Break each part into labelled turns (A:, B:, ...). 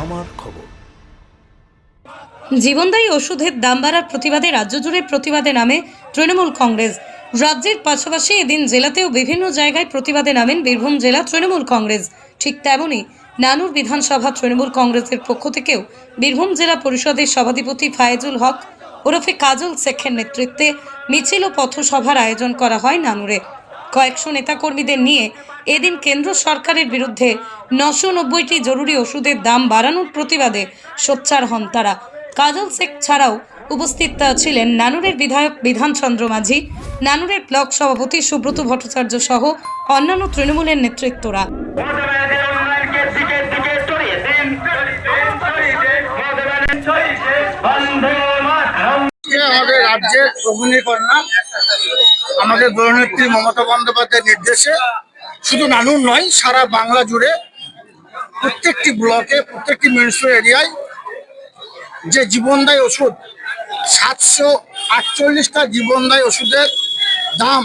A: আমার খবর।
B: জীবনদায়ী ওষুধের দাম বাড়ার প্রতিবাদে রাজ্য জুড়ে প্রতিবাদে নামে তৃণমূল কংগ্রেস। রাজ্যের পাশাপাশি এদিন জেলাতেও বিভিন্ন জায়গায় প্রতিবাদে নামেন বীরভূম জেলা তৃণমূল কংগ্রেস। ঠিক তেমনই নানুর বিধানসভা তৃণমূল কংগ্রেসের পক্ষ থেকেও বীরভূম জেলা পরিষদের সভাধিপতি ফায়েজুল হক ওরফে কাজল শেখের নেতৃত্বে মিছিল ও পথসভার আয়োজন করা হয় নানুরে। কয়েকশো নেতাকর্মীদের নিয়ে এদিন কেন্দ্র সরকারের বিরুদ্ধে নশো নব্বইটি জরুরি ওষুধের দাম বাড়ানোর প্রতিবাদে সোচ্চার হন তারা। কাজল শেখ ছাড়াও উপস্থিত ছিলেন নানুরের বিধায়ক বিধানচন্দ্র মাঝি, নানুরের ব্লক সভাপতি সুব্রত ভট্টাচার্য সহ অন্যান্য তৃণমূলের নেতৃত্বরা।
C: রাজ্যের প্রভূমি কন্যা আমাদের দলনেত্রী মমতা বন্দ্যোপাধ্যায়ের নির্দেশে শুধু নানুর নয়, সারা বাংলা জুড়ে প্রত্যেকটি ব্লকে, প্রত্যেকটি মিউনিসিপ্যাল এরিয়ায় যে জীবনদায়ী ওষুধ, সাতশো আটচল্লিশটা জীবনদায়ী ওষুধের দাম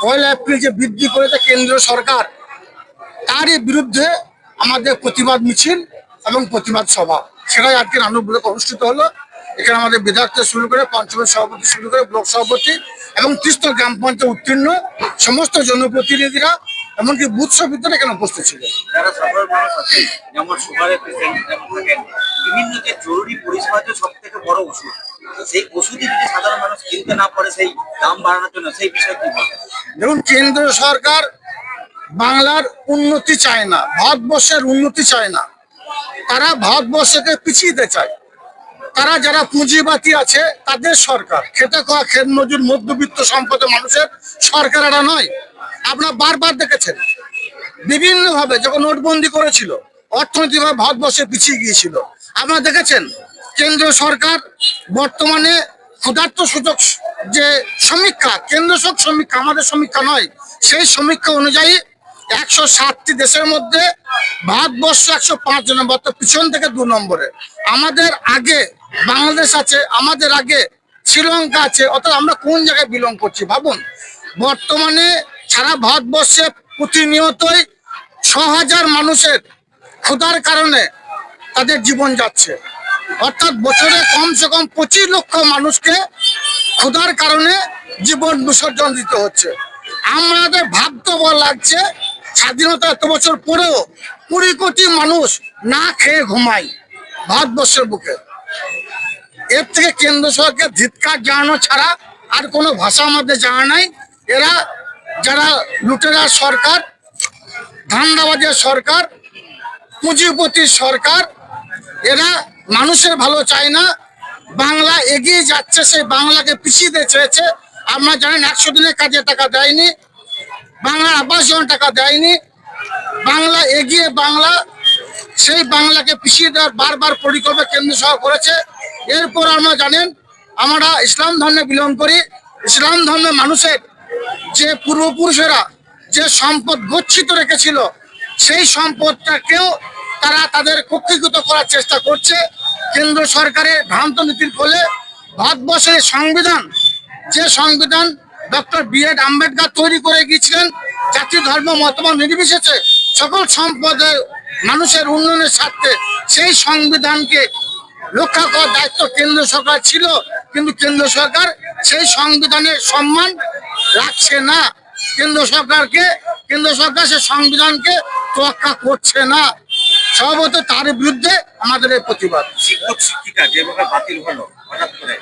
C: পয়লা এপ্রিল যে বৃদ্ধি করেছে কেন্দ্র সরকার, তারই বিরুদ্ধে আমাদের প্রতিবাদ মিছিল এবং প্রতিবাদ সভা। সেটাই আজকে নানুর ব্লক অনুষ্ঠিত হলো। এখানে আমাদের বিধায়ক শুরু করে পঞ্চমের সভাপতি শুরু করে ব্লক সভাপতি এবং ত্রিস্তর গ্রাম পঞ্চায়েত উত্তীর্ণ সমস্ত জনপ্রতিনিধিরা এমনকি বুথ সভাপতিরা এখানে উপস্থিত ছিল।
D: যারা সাধারণ মানুষ আছে যেমন সুগারের পেশেন্ট বিভিন্ন যে জরুরি পরিষেবা যে সব থেকে বড় ওষুধ। সেই ওষুধই যদি সাধারণ মানুষ কিনতে না পারে সেই দাম বাড়ানোর জন্য সেই বিষয়ে কি বলবেন?
C: দেখুন কেন্দ্র সরকার বাংলার উন্নতি চায় না ভারতবর্ষের উন্নতি চায় না। তারা ভারতবর্ষকে পিছিয়ে দিতে চায়। তারা যারা পুঁজিবাতি আছে, তাদের সরকার। খেতে খাওয়া, খেত মজুর, মধ্যবিত্ত সম্পদের মানুষের সরকার এরা নয়। আপনারা বারবার দেখেছেন। বিভিন্ন ভাবে যখন নোটবন্দি করেছিল, অর্থনৈতিকভাবে ভারতবর্ষে পিছিয়ে গিয়েছিল আপনারা দেখেছেন, কেন্দ্র সরকার বর্তমানে ক্ষুধার্ত সূচক যে সমীক্ষা কেন্দ্র সরকার সমীক্ষা, আমাদের সমীক্ষা নয়, সেই সমীক্ষা অনুযায়ী একশো সাতটি দেশের মধ্যে ভারতবর্ষ একশো পাঁচ নম্বর বর্তমান পিছন থেকে দু নম্বরে। আমাদের আগে বাংলাদেশ আছে, আমাদের আগে শ্রীলঙ্কা আছে, অর্থাৎ আমরা কোন জায়গায় বিলং করছি ভাবুন? বর্তমানে সারা ভারতবর্ষে প্রতিনিয়তই ছ হাজার মানুষের ক্ষুধার কারণে তাদের জীবন যাচ্ছে। অর্থাৎ বছরে কমসে কম পঁচিশ লক্ষ মানুষকে ক্ষুধার কারণে জীবন বিসর্জন দিতে হচ্ছে। আমাদের ভাবতে লাগছে স্বাধীনতা এত বছর পরেও কুড়ি কোটি মানুষ না খেয়ে ঘুমায় ভারতবর্ষের বুকে। এর থেকে কেন্দ্র সরকারকে ধিৎকার জানানো ছাড়া আর কোনো ভাষা আমাদের জানা নাই। এরা যারা লুটেরা সরকার, ধান্দাবাজের সরকার, পুঁজিপতির সরকার, এরা মানুষের ভালো চায় না। বাংলা এগিয়ে যাচ্ছে, সেই বাংলাকে পিছিয়ে দিয়ে চেয়েছে। আপনারা জানেন একশো দিনের কাজে টাকা দেয়নি। বাংলার আবাস যোজনা টাকা দেয়নি, বাংলা এগিয়ে বাংলা, সেই বাংলাকে পিছিয়ে দেওয়ার বারবার পরিকল্পনা কেন্দ্র সহ করেছে। এরপর আমরা জানেন, আমরা ইসলাম ধর্মে বিলং করি। ইসলাম ধর্মের মানুষের যে পূর্বপুরুষেরা যে সম্পদ গচ্ছিত রেখেছিল, সেই সম্পদটাকেও তারা তাদের কক্ষীকৃত করার চেষ্টা করছে। কেন্দ্র সরকারের ভ্রান্ত নীতির ফলে ভারতবর্ষের সংবিধান, যে সংবিধান ডক্টর বি এড আম্বেদকর তৈরি করে গিয়েছিলেন। জাতি, ধর্ম মতামত নির্বিশেষে সকল সম্পদের মানুষের উন্নয়নের স্বার্থে সেই সংবিধানকে রক্ষা করার দায়িত্ব কেন্দ্র সরকার ছিল, কিন্তু কেন্দ্র সরকার সেই সংবিধানের সম্মান রাখছে না। কেন্দ্র সরকারকে কেন্দ্র সরকার সেই সংবিধানকে তোয়াক্কা করছে না। সর্বত তার বিরুদ্ধে আমাদের এই প্রতিবাদ।
D: শিক্ষক, শিক্ষিকা যেভাবে বাতিল হলো, হঠাৎ করে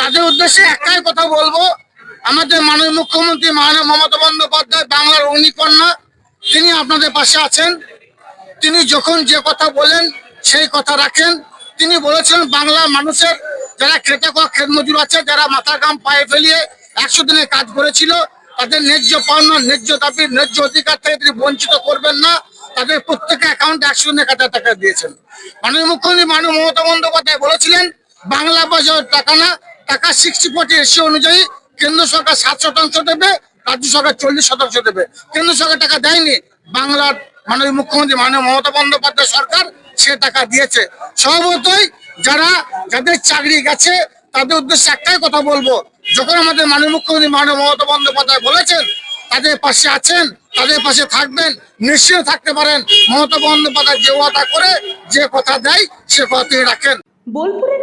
C: তাদের উদ্দেশ্যে একটাই কথা বলব, আমাদের মাননীয় মুখ্যমন্ত্রী মাননীয় মমতা বন্দ্যোপাধ্যায়, বাংলার অগ্নিকন্যা, তিনি আপনাদের পাশে আছেন। তিনি যখন যে কথা বলেন, সেই কথা রাখেন। তিনি বলেছেন বাংলা মানুষের যারা খেটে খাওয়া খেত মজুর আছে, যারা মাথার গাম পায়ে ফেলিয়ে একশো দিনের কাজ করেছিল, তাদের ন্যায্য পাওনা, ন্যায্য দাবি, ন্যায্য অধিকার থেকে তিনি বঞ্চিত করবেন না। তাদের প্রত্যেকে অ্যাকাউন্টে একশো দিনের কাছে টাকা দিয়েছেন। মাননীয় মুখ্যমন্ত্রী, মাননীয় মমতা বন্দ্যোপাধ্যায় বলেছিলেন বাংলা বাজার টাকা না, টাকা সিক্সটি ফোর্টি রেশিও অনুযায়ী কেন্দ্র সরকার সাত শতাংশ দেবে, রাজ্য সরকার চল্লিশ শতাংশ দেবে। কেন্দ্র সরকার টাকা দেয়নি, বাংলার মাননীয় মুখ্যমন্ত্রী মাননীয় মমতা বন্দ্যোপাধ্যায় সরকার সে টাকা দিয়েছে। স্বভাবতই যারা, যাদের চাকরি গেছে, তাদের উদ্দেশ্যে একটাই কথা বলব, যখন আমাদের মাননীয় মুখ্যমন্ত্রী মাননীয় মমতা বন্দ্যোপাধ্যায় বলেছেন, তাদের পাশে আছেন, তাদের পাশে থাকবেন নিশ্চয় থাকতে পারেন, মমতা বন্দ্যোপাধ্যায় যে ওয়াদা করে, যে কথা দেয়, সে কথা রাখেন।
A: বোলপুরের